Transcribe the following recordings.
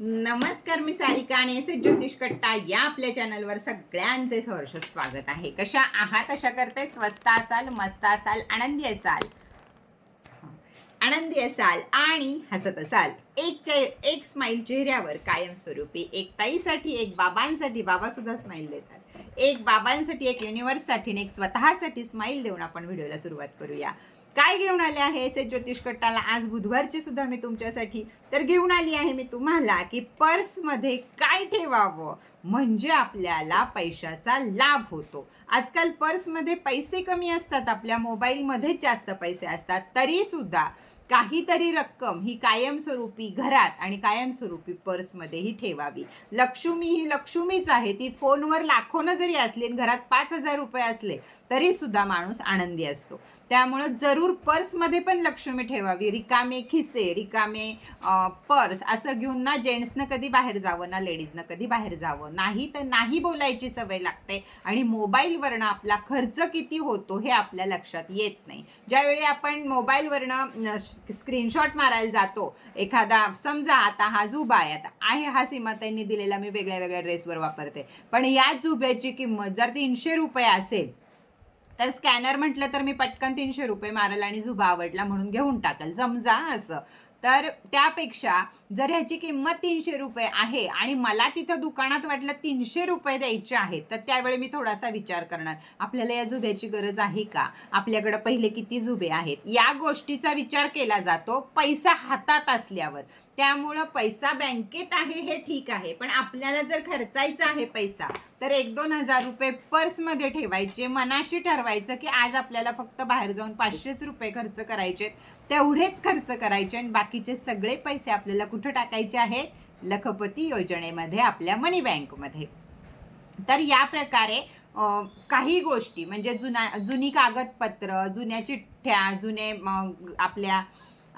नमस्कार मी सारिका आणि S S ज्योतिष कट्टा या आपल्या चॅनलवर सगळ्यांचे सहर्ष स्वागत आहे. कशा आहात? अशा करते. स्वस्त असाल मस्त असाल आनंदी असाल. आनंदी असाल आणि हसत असाल. एक चे- एक स्माईल चेहऱ्यावर कायमस्वरूपी एक ताईसाठी एक बाबांसाठी बाबा सुद्धा स्माईल देतात. एक बाबांसाठी एक युनिवर्ससाठी आणि एक स्वतःसाठी स्माईल देऊन आपण व्हिडिओला सुरुवात करूया. काय घेऊन आले आहे एस एस ज्योतिष कट्टाला? आज बुधवारची सुद्धा मी तुमच्यासाठी तर घेऊन आली आहे मी तुम्हाला की पर्समध्ये काय ठेवावं? म्हणजे आपल्याला पैशाचा लाभ होतो. आजकाल पर्समध्ये पैसे कमी असतात आपल्या मोबाईलमध्येच जास्त पैसे असतात तरीसुद्धा काहीतरी रक्कम ही कायमस्वरूपी घरात आणि कायमस्वरूपी पर्समध्येही ठेवावी. लक्ष्मी ही लक्ष्मीच आहे. ती फोनवर लाखोनं जरी असली आणि घरात पाच हजार रुपये असले तरी सुद्धा माणूस आनंदी असतो. त्यामुळं जरूर पर्समध्ये पण लक्ष्मी ठेवावी. रिकामे खिसे रिकामे पर्स असं घेऊन ना जेंट्सनं कधी बाहेर जावं ना लेडीजनं कधी बाहेर जावं नाही तर नाही बोलायची सवय लागते आणि मोबाईलवरनं आपला खर्च किती होतो हे आपल्या लक्षात येत नाही. ज्यावेळी आपण मोबाईलवरनं स्क्रीनशॉट मारायला जातो. एखादा समजा आता हा जुबा आहे आता आहे हा सीमाताईंनी दिलेला मी वेगळ्या वेगळ्या ड्रेसवर वापरते. पण याच जुब्याची किंमत जर तीनशे रुपये असेल तर स्कॅनर म्हटलं तर मी पटकन तीनशे रुपये मारल आणि जुबा आवडला म्हणून घेऊन टाकल. समजा असं. तर त्यापेक्षा जर ह्याची किंमत तीनशे रुपये आहे आणि मला तिथं दुकानात वाटलं तीनशे रुपये द्यायचे आहेत तर त्यावेळी मी थोडासा विचार करणार. आपल्याला या जुब्याची गरज आहे का? आपल्याकडं पहिले किती जुबे आहेत? या गोष्टीचा विचार केला जातो पैसा हातात असल्यावर. त्यामुळं पैसा बँकेत आहे हे ठीक आहे. पण आपल्याला जर खर्चायचा आहे पैसा तर एक दोन हजार रुपये पर्समध्ये ठेवायचे मनाशी ठरवायचं की आज आपल्याला फक्त बाहेर जाऊन पाचशेच रुपये खर्च करायचे तेवढेच खर्च करायचे आणि बाकीचे सगळे पैसे आपल्याला कुठं टाकायचे आहेत? लखपती योजनेमध्ये आपल्या मनी बँकमध्ये तर या प्रकारे काही गोष्टी म्हणजे जुना जुनी कागदपत्र जुन्या चिठ्ठ्या जुने आपल्या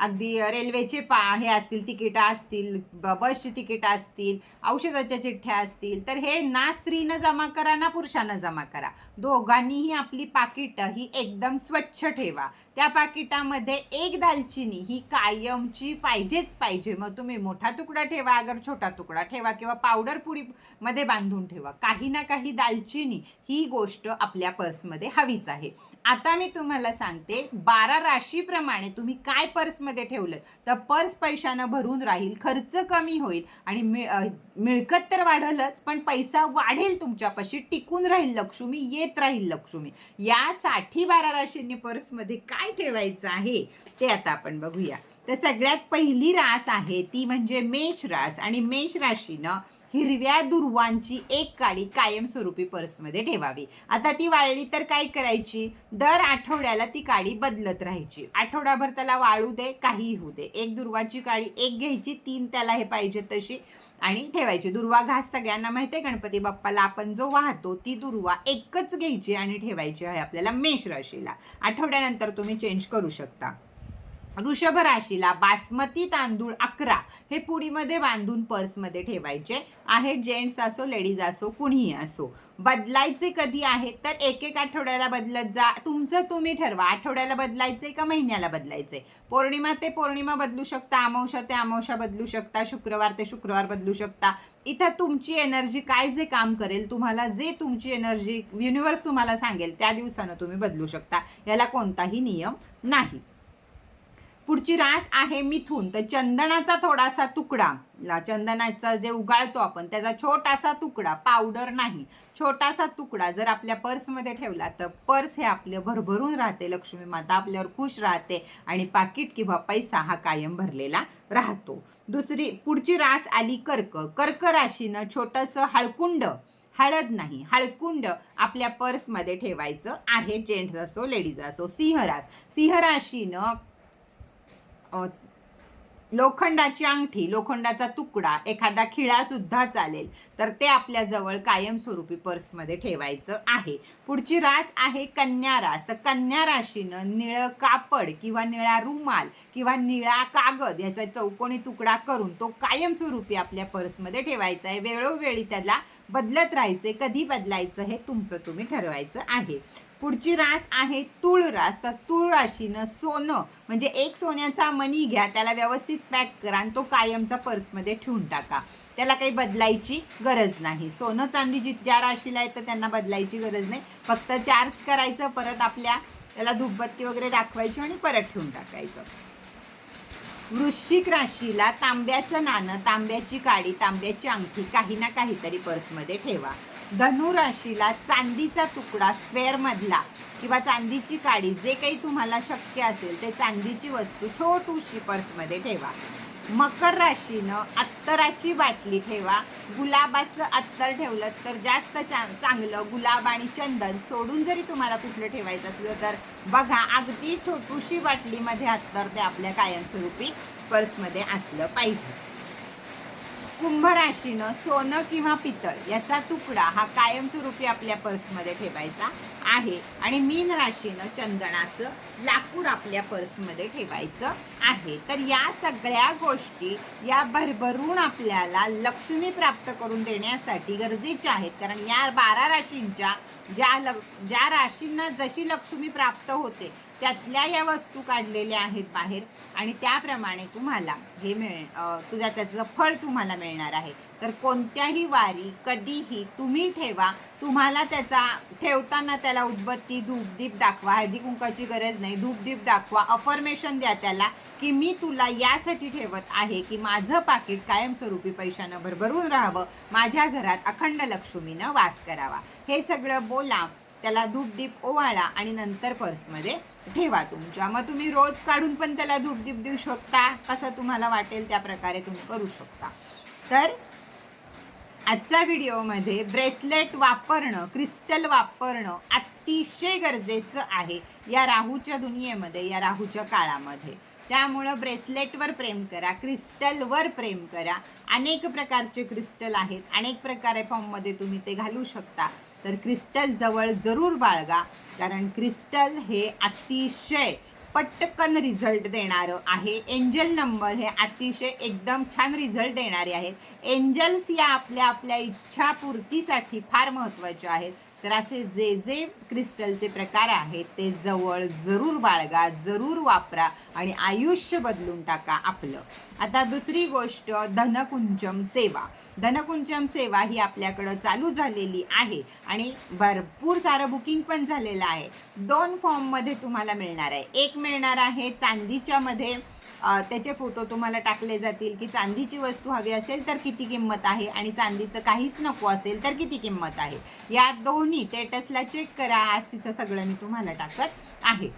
अगदी रेल्वेचे पा हे असतील तिकीटं असतील ब- बसची तिकीटं असतील औषधाच्या चिठ्ठ्या असतील तर हे ना स्त्रीनं जमा करा ना पुरुषानं जमा करा. दोघांनीही आपली पाकिटं ही एकदम स्वच्छ ठेवा. त्या पाकिटामध्ये एक दालचिनी ही कायमची पाहिजेच पाहिजे. मग तुम्ही मोठा तुकडा ठेवा अगर छोटा तुकडा ठेवा किंवा पावडर पुडी मध्ये बांधून ठेवा. काही ना काही दालचिनी ही गोष्ट आपल्या पर्समध्ये हवीच आहे. आता मी तुम्हाला सांगते बारा राशीप्रमाणे तुम्ही काय पर्समध्ये ठेवलं तर पर्स पैशानं भरून राहील खर्च कमी होईल आणि मिळ मिळकत तर वाढलच पण पैसा वाढेल तुमच्यापाशी टिकून राहील लक्ष्मी येत राहील लक्ष्मी. यासाठी बारा राशींनी पर्समध्ये काय ठेवायचं आहे ते आता आपण बघूया. तर सगळ्यात पहिली रास आहे ती म्हणजे मेष रास. आणि मेष राशीनं हिरव्या दुर्वांची एक काडी कायमस्वरूपी पर्समध्ये ठेवावी. आता ती वाळली तर काय करायची? दर आठवड्याला ती काडी बदलत राहायची. आठवडाभर त्याला वाळू दे काहीही होऊ दे. एक दुर्वाची काडी एक घ्यायची तीन त्याला हे पाहिजे तशी आणि ठेवायची. दुर्वा घास सगळ्यांना माहिती आहे गणपती बाप्पाला आपण जो वाहतो ती दुर्वा एकच घ्यायची आणि ठेवायची आहे आपल्याला मेष राशीला. आठवड्यानंतर तुम्ही चेंज करू शकता. वृषभ राशीला बासमती तांदूळ अकरा हे पुडीमध्ये बांधून पर्समध्ये ठेवायचे. आहे जेंट्स असो लेडीज असो कुणीही असो. बदलायचे कधी आहेत तर एक एक आठवड्याला बदलत जा. तुमचं तुम्ही ठरवा. आठवड्याला बदलायचे का महिन्याला बदलायचे? पौर्णिमा ते पौर्णिमा बदलू शकता. अमावशा ते अमावशा बदलू शकता. शुक्रवार ते शुक्रवार बदलू शकता. इथं तुमची एनर्जी काय जे काम करेल तुम्हाला जे तुमची एनर्जी युनिवर्स तुम्हाला सांगेल त्या दिवसानं तुम्ही बदलू शकता. याला कोणताही नियम नाही. पुढची रास आहे मिथून. तर चंदनाचा थोडासा तुकडा. ला चंदनाचा जे उगाळतो आपण त्याचा छोटासा तुकडा पावडर नाही. छोटासा तुकडा जर आपल्या पर्समध्ये ठेवला तर पर्स हे आपलं भरभरून राहते लक्ष्मी माता आपल्यावर खुश राहते आणि पाकिट किंवा पैसा हा कायम भरलेला राहतो. दुसरी पुढची रास आली कर्क. कर्क राशीनं छोटंसं हळकुंड. हळद नाही हळकुंड आपल्या पर्समध्ये ठेवायचं आहे जेंट्स असो लेडीज असो सिंहरास सिंहराशीनं लोखंडाची अंगठी लोखंडाचा तुकडा एखादा खिळा सुद्धा चालेल. तर ते आपल्या जवळ कायमस्वरूपी पर्समध्ये ठेवायचं आहे. पुढची रास आहे कन्या रास. तर कन्या राशीनं निळं कापड किंवा निळा रुमाल किंवा निळा कागद याचा चौकोनी तुकडा करून तो कायमस्वरूपी आपल्या पर्समध्ये ठेवायचा आहे. वेळोवेळी त्याला बदलत राहायचे कधी बदलायचं हे तुमचं तुम्ही ठरवायचं आहे. पुढची रास आहे तुळ रास. तर तुळ राशीनं सोनं म्हणजे एक सोन्याचा मनी घ्या त्याला व्यवस्थित पॅक करा आणि तो कायमचा पर्समध्ये ठेवून टाका. त्याला काही बदलायची गरज नाही. सोनं चांदी जी ज्या राशीला आहे तर त्यांना बदलायची गरज नाही. फक्त चार्ज करायचं परत आपल्या त्याला धूपबत्ती वगैरे दाखवायची आणि परत ठेवून टाकायचं. वृश्चिक राशीला तांब्याचं नाणं तांब्याची काडी तांब्याची अंगठी काही ना काहीतरी पर्समध्ये ठेवा. धनु राशीला चांदीचा तुकडा स्क्वेअरमधला किंवा चांदीची काडी जे काही तुम्हाला शक्य असेल ते चांदीची वस्तू छोटूशी पर्समध्ये ठेवा. मकर राशीनं अत्तराची बाटली ठेवा. गुलाबाचं अत्तर ठेवलं तर जास्त चांगलं गुलाब आणि चंदन सोडून जरी तुम्हाला कुठलं ठेवायचं असलं तर बघा अगदी छोटूशी बाटलीमध्ये अत्तर ते आपल्या कायमस्वरूपी पर्समध्ये असलं पाहिजे. कुंभ राशीनं सोनं किंवा पितळ याचा तुकडा हा कायमस्वरूपी आपल्या पर्समध्ये ठेवायचा आहे. आणि मीन राशीनं चंदनाचं लाकूड आपल्या पर्समध्ये ठेवायचं आहे. तर या सगळ्या गोष्टी या भरभरून आपल्याला लक्ष्मी प्राप्त करून देण्यासाठी गरजेच्या आहेत. कारण या बारा राशींच्या ज्या ल ज्या राशींना जशी लक्ष्मी प्राप्त होते त्यातल्या या वस्तू काढलेल्या आहेत बाहेर आणि त्याप्रमाणे तुम्हाला हे मिळ तुझ्या त्याचं फळ तुम्हाला मिळणार आहे. तर कोणत्याही वारी कधीही तुम्ही ठेवा. तुम्हाला त्याचा ठेवताना त्याला उदबत्ती धूपदीप दाखवा. हळदी कुंकाची गरज नाही. धूपदीप दाखवा. अफर्मेशन द्या त्याला की मी तुला यासाठी ठेवत आहे की माझं पाकिट कायमस्वरूपी पैशानं भरभरून राहावं. माझ्या घरात अखंड लक्ष्मीनं वास करावा. हे सगळं बोला. त्याला धूपदीप ओवाळा आणि नंतर पर्समध्ये ठेवा तुमच्या. मग तुम्ही रोज काढून पण त्याला धूपदीप देऊ शकता. कसं तुम्हाला वाटेल त्या प्रकारे तुम्ही करू शकता. तर आजच्या व्हिडिओमध्ये ब्रेसलेट वापरणं क्रिस्टल वापरणं अतिशय गरजेचं आहे या राहूच्या दुनियेमध्ये या राहूच्या काळामध्ये. त्यामुळं ब्रेसलेटवर प्रेम करा क्रिस्टलवर प्रेम करा. अनेक प्रकारचे क्रिस्टल आहेत. अनेक प्रकारे फॉर्ममध्ये तुम्ही ते घालू शकता. तर क्रिस्टल जवळ जरूर बाळगा कारण क्रिस्टल हे अतिशय पटकन रिझल्ट देणारं आहे. एंजल नंबर हे अतिशय एकदम छान रिझल्ट देणारे आहेत. एंजल्स या आपल्या आपल्या इच्छापूर्तीसाठी फार महत्त्वाचे आहेत. तर असे जे जे क्रिस्टलचे प्रकार आहेत ते जवळ जरूर बाळगा जरूर वापरा आणि आयुष्य बदलून टाका आपलं. आता दुसरी गोष्ट धनकुंचम सेवा. धनकुंचम सेवा ही आपल्याकडं चालू झालेली आहे आणि भरपूर सारं बुकिंग पण झालेलं आहे. दोन फॉर्ममध्ये तुम्हाला मिळणार आहे. एक मिळणार आहे चांदीच्यामध्ये त्याचे फोटो तुम्हाला टाकले जातील की चांदीची वस्तू हवी असेल तर किती किंमत आहे आणि चांदीचं काहीच नको असेल तर किती किंमत आहे. या दोन्ही टेटसला चेक करा. आज तिथं सगळं मी तुम्हाला टाकत आहे.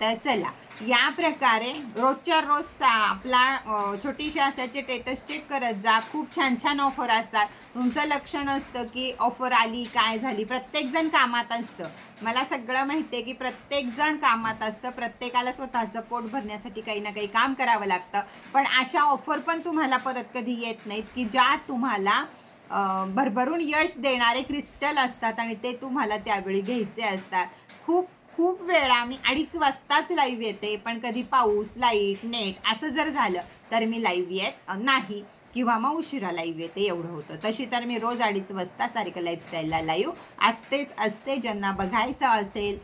तर चला या प्रकारे रोजच्या रोज सा आपला छोटीशा छोटीशी टेटस चेक करत जा. खूप छान छान ऑफर असतात. तुमचं लक्ष नसतं की ऑफर आली काय झाली. प्रत्येकजण कामात असतं. मला सगळं माहिती आहे की प्रत्येकजण कामात असतं. प्रत्येकाला स्वतःचं पोट भरण्यासाठी काही ना काही काम करावं लागतं. पण अशा ऑफर पण तुम्हाला परत कधी येत नाहीत की ज्या तुम्हाला भरभरून यश देणारे क्रिस्टल असतात आणि ते तुम्हाला त्यावेळी घ्यायचे असतात. खूप खूप वेळा मी अडीच वाजताच लाईव्ह येते पण कधी पाऊस लाइट नेट असं जर झालं तर मी लाईव्ह येत नाही. किंवा मग उशिरा लाईव्ह येते एवढं होतं. तशी तर मी रोज अडीच वाजता सारखं लाईफस्टाईलला लाईव्ह असतेच असते. ज्यांना बघायचं असेल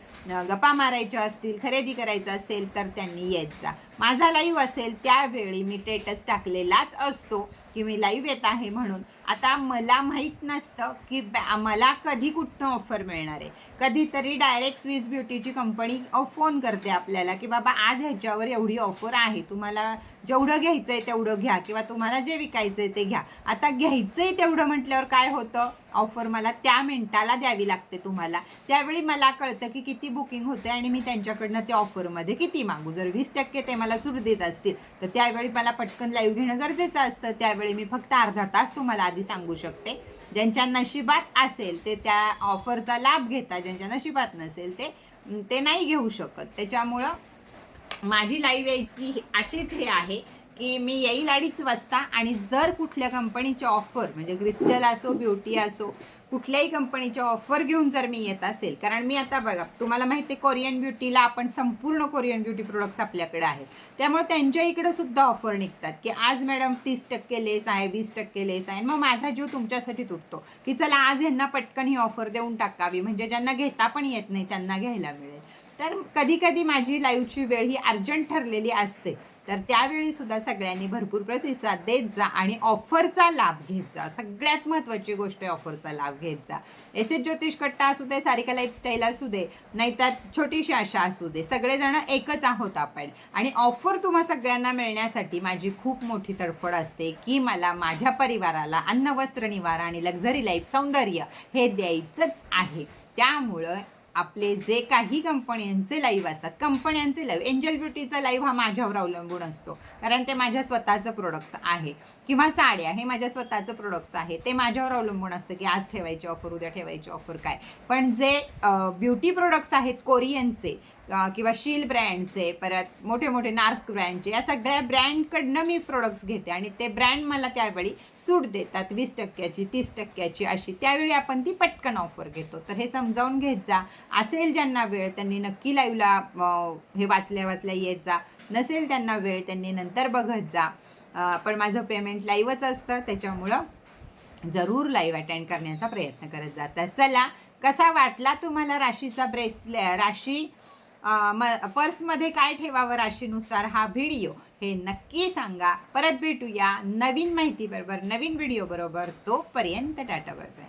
गप्पा मारायच्या असतील खरेदी करायचं असेल तर त्यांनी येत जा. माझा लाईव्ह असेल त्यावेळी मी टेटस टाकलेलाच असतो. की मी लाईव्ह येत आहे म्हणून. आता मला माहीत नसतं की बॅ- मला कधी कुठनं ऑफर मिळणार आहे. कधीतरी डायरेक्ट स्विस ब्युटीची कंपनी फोन करते आपल्याला की बाबा आज ह्याच्यावर एवढी ऑफर आहे. तुम्हाला जेवढं घ्यायचं आहे तेवढं घ्या किंवा तुम्हाला जे विकायचं आहे ते घ्या. आता घ्यायचं आहे तेवढं म्हटल्यावर काय होतं? ऑफर मला त्या मिनिटाला द्यावी लागते तुम्हाला. त्यावेळी मला कळतं की किती बुकिंग होते आणि मी त्यांच्याकडनं त्या ऑफरमध्ये किती मागू. जर वीस टक्के ते मला सूट देत असतील तर त्यावेळी मला पटकन लाईव्ह घेणं गरजेचं असतं. त्यावेळी मी फक्त अर्धा तास तुम्हाला आधी सांगू शकते. ज्यांच्या नशिबात असेल ते त्या ऑफरचा लाभ घेतात ज्यांच्या नशिबात नसेल ते ते नाही घेऊ शकत. त्याच्यामुळं माझी लाईव्ह यायची अशीच हे आहे की मी येईल अडीच वाजता आणि जर कुठल्या कंपनीची ऑफर म्हणजे क्रिस्टल असो ब्युटी असो कुठल्याही कंपनीच्या ऑफर घेऊन जर मी येत असेल कारण मी आता बघा तुम्हाला माहिती आहे कोरियन ब्युटीला आपण संपूर्ण कोरियन ब्युटी प्रोडक्ट्स आपल्याकडे आहेत. त्यामुळे त्यांच्या इकडे सुद्धा ऑफर निघतात की आज मॅडम तीस टक्के लेस आहे वीस टक्के लेस आहे. मग माझा जीव तुमच्यासाठी तुटतो. की चला आज यांना पटकन ही ऑफर देऊन टाकावी. म्हणजे ज्यांना घेता पण येत नाही त्यांना घ्यायला मिळेल तर कधी कधी माझी लाईव्हची वेळ ही अर्जंट ठरलेली असते. तर त्यावेळी सुद्धा सगळ्यांनी भरपूर प्रतिसाद देत जा आणि ऑफरचा लाभ घेत जा. सगळ्यात महत्त्वाची गोष्ट आहे ऑफरचा लाभ घेत जा. एस एस ज्योतिष कट्टा असू दे सारिका लाईफस्टाईल असू दे नाहीतर छोटीशी आशा असू दे सगळेजण एकच आहोत आपण. आणि ऑफर तुम्हा सगळ्यांना मिळण्यासाठी माझी खूप मोठी तडफड असते की मला माझ्या परिवाराला अन्न वस्त्र निवारा आणि लक्झरी लाईफ सौंदर्य हे द्यायचंच आहे. त्यामुळं आपले जे काही कंपन्यांचे लाईव्ह असतात कंपन्यांचे लाईव्ह एंजल ब्युटीचा लाईव्ह हा माझ्यावर अवलंबून असतो. कारण ते माझ्या स्वतःचं प्रोडक्ट्स आहे. किंवा साड्या हे माझ्या स्वतःचं प्रोडक्ट्स आहे. ते माझ्यावर अवलंबून असतं की आज ठेवायची ऑफर उद्या ठेवायची ऑफर काय. पण जे ब्युटी प्रोडक्ट्स आहेत कोरियनचे किंवा शील ब्रँडचे परत मोठे मोठे नार्स्क ब्रँडचे या सगळ्या ब्रँडकडनं मी प्रोडक्ट्स घेते आणि ते ब्रँड मला त्यावेळी सूट देतात वीस टक्क्याची तीस टक्क्याची अशी. त्यावेळी आपण ती पटकन ऑफर घेतो. तर हे समजावून घेत जा. असेल ज्यांना वेळ त्यांनी नक्की लाईव्हला हे वाचल्या वाचल्या येत जा. नसेल त्यांना वेळ त्यांनी नंतर बघत जा. पण माझं पेमेंट लाईव्हच असतं. त्याच्यामुळं जरूर लाईव्ह अटेंड करण्याचा प्रयत्न करत जातात चला कसा वाटला तुम्हाला राशीचा ब्रेसले राशी? म पर्समध्ये काय ठेवावं राशीनुसार हा व्हिडिओ हे नक्की सांगा. परत भेटूया नवीन माहिती बरोबर नवीन व्हिडिओ बरोबर तोपर्यंत टाटा बाय बाय.